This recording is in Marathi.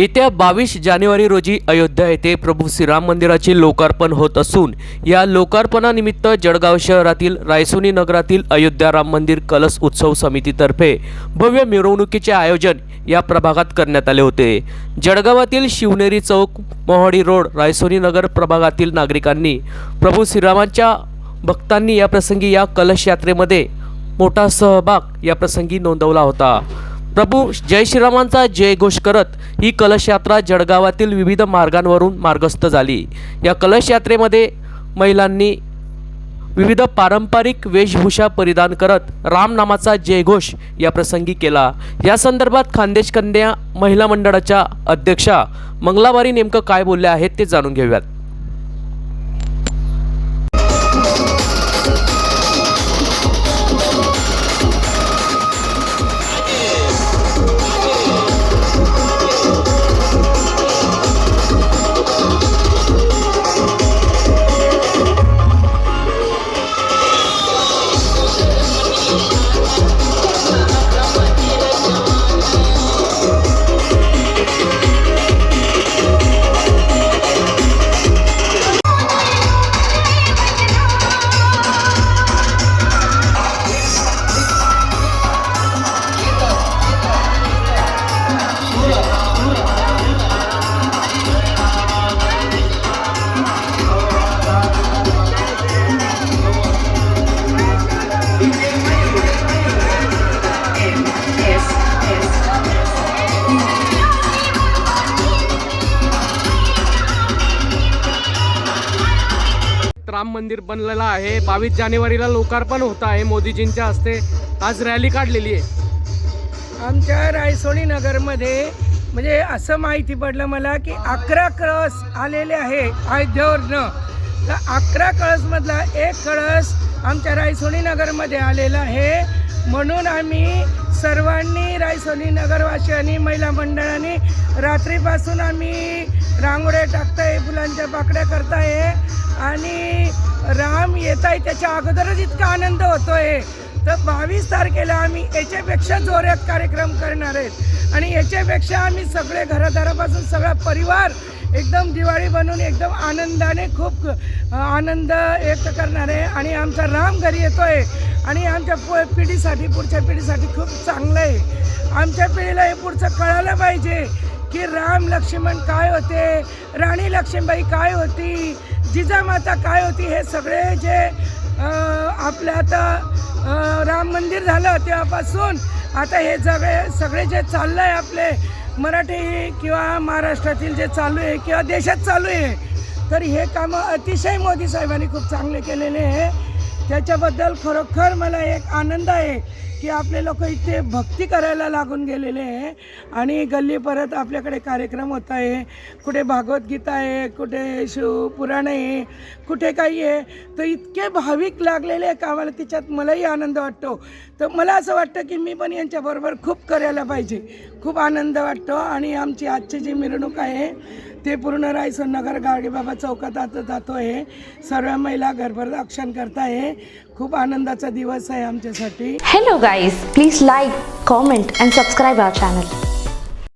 येत्या बावीस जानेवारी रोजी अयोध्या येथे प्रभू श्रीराम मंदिराचे लोकार्पण होत असून या लोकार्पणानिमित्त जळगाव शहरातील रायसोनी नगरातील अयोध्या राम मंदिर कलश उत्सव समितीतर्फे भव्य मिरवणुकीचे आयोजन या प्रभागात करण्यात आले होते. जळगावातील शिवनेरी चौक मोहाडी रोड रायसोनी नगर प्रभागातील नागरिकांनी प्रभू श्रीरामांच्या भक्तांनी या प्रसंगी या कलश यात्रेमध्ये मोठा सहभाग या प्रसंगी नोंदवला होता. प्रभू जय श्रीरामांचा जयघोष करत ही कलश यात्रा जळगावातील विविध मार्गांवरून मार्गस्थ झाली. या कलश यात्रेमध्ये महिलांनी विविध पारंपरिक वेशभूषा परिधान करत रामनामाचा जयघोष या प्रसंगी केला. या संदर्भात खानदेश कन्या महिला मंडळाच्या अध्यक्षा मंगलावारी नेमकं काय बोलल्या आहेत ते जाणून घेऊयात. राम मंदिर बनलेलं आहे. बावीस जानेवारीला लोकार्पण होत आहे मोदीजींच्या हस्ते. आज रॅली काढलेली आहे. आमच्या रायसोनी नगरमध्ये म्हणजे असं माहिती पडलं मला की अकरा कळस आलेले आहे अयोध्येवरनं तर अकरा कळसमधला एक कळस आमच्या रायसोनी नगरमध्ये आलेला आहे. म्हणून आम्ही सर्वांनी रायसोनी नगरवासियांनी महिला मंडळांनी रात्रीपासून आम्ही रांगोळ्या टाकताय फुलांच्या पाकड्या करताय. आणि राम येत आहे त्याच्या अगोदरच इतका आनंद होतोय. तर बावीस तारखेला आम्ही याच्यापेक्षा जोरात कार्यक्रम करणार आहेत. आणि याच्यापेक्षा आम्ही सगळे घरादारापासून सगळा परिवार एकदम दिवाळी बनवून एकदम आनंदाने खूप आनंद व्यक्त करणार आहे. आणि आमचा राम घरी येतो आहे आणि आमच्या पु पिढीसाठी पुढच्या पिढीसाठी खूप चांगलं आहे. आमच्या पिढीला हे पुढचं कळायला पाहिजे. की राम लक्ष्मण काय होते? राणी लक्ष्मीबाई काय होती? जिजामाता काय होती? हे सगळे जे आपलं आता राम मंदिर झालं तेव्हापासून आता हे सगळे सगळे जे चाललं आहे आपले मराठी किंवा महाराष्ट्रातील जे चालू आहे किंवा देशात चालू आहे तर हे कामं अतिशय मोदी साहेबांनी खूप चांगले केलेले आहे. त्याच्याबद्दल खरोखर मला एक आनंद आहे की आपले लोक इथे भक्ती करायला लागून गेलेले आहे. आणि गल्ली परत आपल्याकडे कार्यक्रम होत आहे. कुठे भागवतगीता आहे कुठे शिवपुराण आहे कुठे काही आहे. तर इतके भाविक लागलेले आहे का तिच्यात मलाही आनंद वाटतो. तर मला असं वाटतं की मी पण यांच्याबरोबर खूप करायला पाहिजे. खूप आनंद वाटतो. आणि आमची आजची जी मिरवणूक आहे ते पूर्ण रायसोनगर गाडगेबाबा चौकात आता जातो आहे सर्व महिला गर्भरक्षण करताय. खूप आनंदाचा दिवस आहे आमच्यासाठी. Hello guys please like comment and subscribe our channel